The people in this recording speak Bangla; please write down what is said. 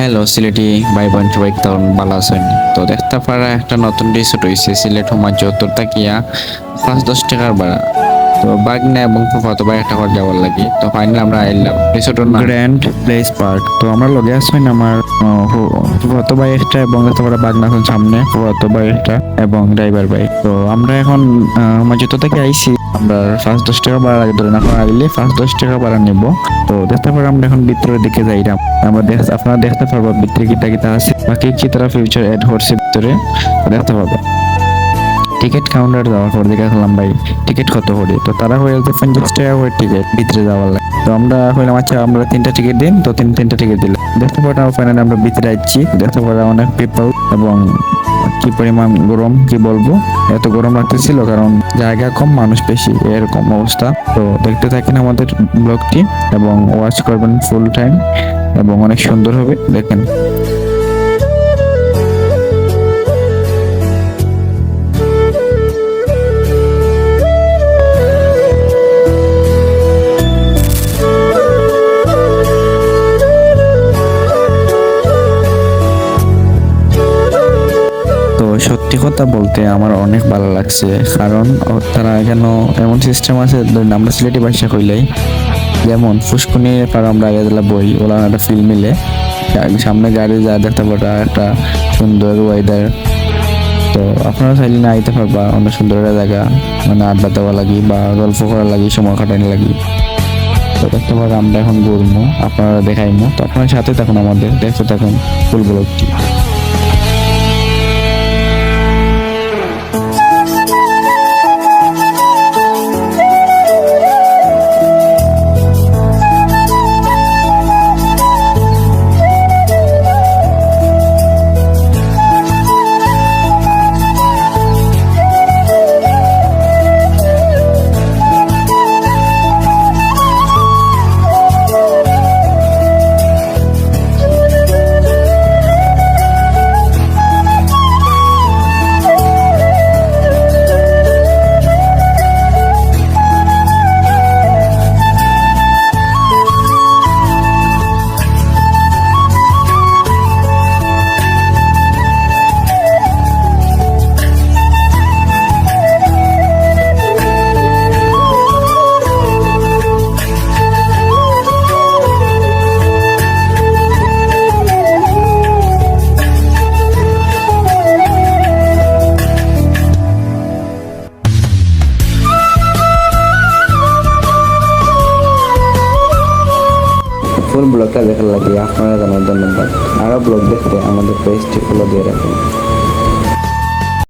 হ্যালো সিলেটি ভাই বোন সবাই কেমন ভালো আছেন তো দেখতে পারা একটা নতুন রিসোর্ট হয়েছে সিলেট হোমা চৌত্তর তাকিয়া পাঁচ, দশ টাকার ভাড়া। তো বাগনা এবং ফুফাতো ভাই একটা করে যাওয়ার লাগে। তো ফাইনালি আমরা এলাম রিসোর্টের নাম। গ্র্যান্ড প্লেস পার্ক তো আমরা লগে আসবেন আমার ফুফাতো ভাই একটা এবং দেখতে পারা বাগনা সামনে ফুফাতো ভাই একটা এবং ড্রাইভার ভাই। তো আমরা এখন চৌত্তর থেকে আইছি আমরা পাঁচ দশ টাকা ভাড়া লাগে, ধরেন এখন আইলে পাঁচ দশ টাকা ভাড়া নেব। তো দেখতে পারো আমরা এখন ভিতরের দিকে যাইলাম আমরা দেখ আপনারা দেখতে পারব ভিতরে কিটা কিটা আছে। বাকি কি তারা ফিউচার এড হচ্ছে ভিতরে, দেখতে পাবো টিকিট কাউন্টার যাওয়ার পর দেখে আসলাম ভাই টিকিট কত করে? তো তারা হয়ে যাচ্ছে পঞ্চাশ টাকা করে টিকিট ভিতরে যাওয়ার লাগে। তো আমরা হইলাম আচ্ছা আমরা তিনটা টিকিট দিন, তো তিন তিনটা টিকিট দিলাম। দেখতে পারো ফাইনালি আমরা ভিতরে আসছি দেখতে পারো অনেক পিপল এবং কি পরিমাণ গরম, কি বলব? এত গরম লাগতেছিল কারণ জায়গা কম, মানুষ বেশি, এরকম অবস্থা। তো দেখতে থাকেন আমাদের ব্লগটি এবং ওয়াচ করবেন ফুল টাইম এবং অনেক সুন্দর হবে, দেখেন। কথা বলতে আমার অনেক ভালো লাগছে, কারণ তারা এখানে এমন সিস্টেম আছে আমরা সিলেটি ভাষা কইলাই, যেমন ফুসকুনি পার আমরা আগে দিলাম বই ওলা একটা ফিল মিলে সামনে গাড়ি যা দেখতে পারা একটা সুন্দর ওয়েদার তো আপনারা চাইলে না আইতে পারবা অনেক সুন্দর একটা জায়গা মানে আড্ডা দেওয়া লাগি বা গল্প করা লাগি, সময় কাটানো লাগি। তো দেখতে পারো আমরা এখন ঘুরবো আপনারা দেখাইমো, তো আপনার সাথে থাকুন আমাদের, দেখতে থাকুন ফুল ফুল ব্লগটা দেখার লাগে আপনারা জানার ধন্যবাদ আরও ব্লগ দেখতে আমাদের পেজটি ফলো দিয়ে রাখুন।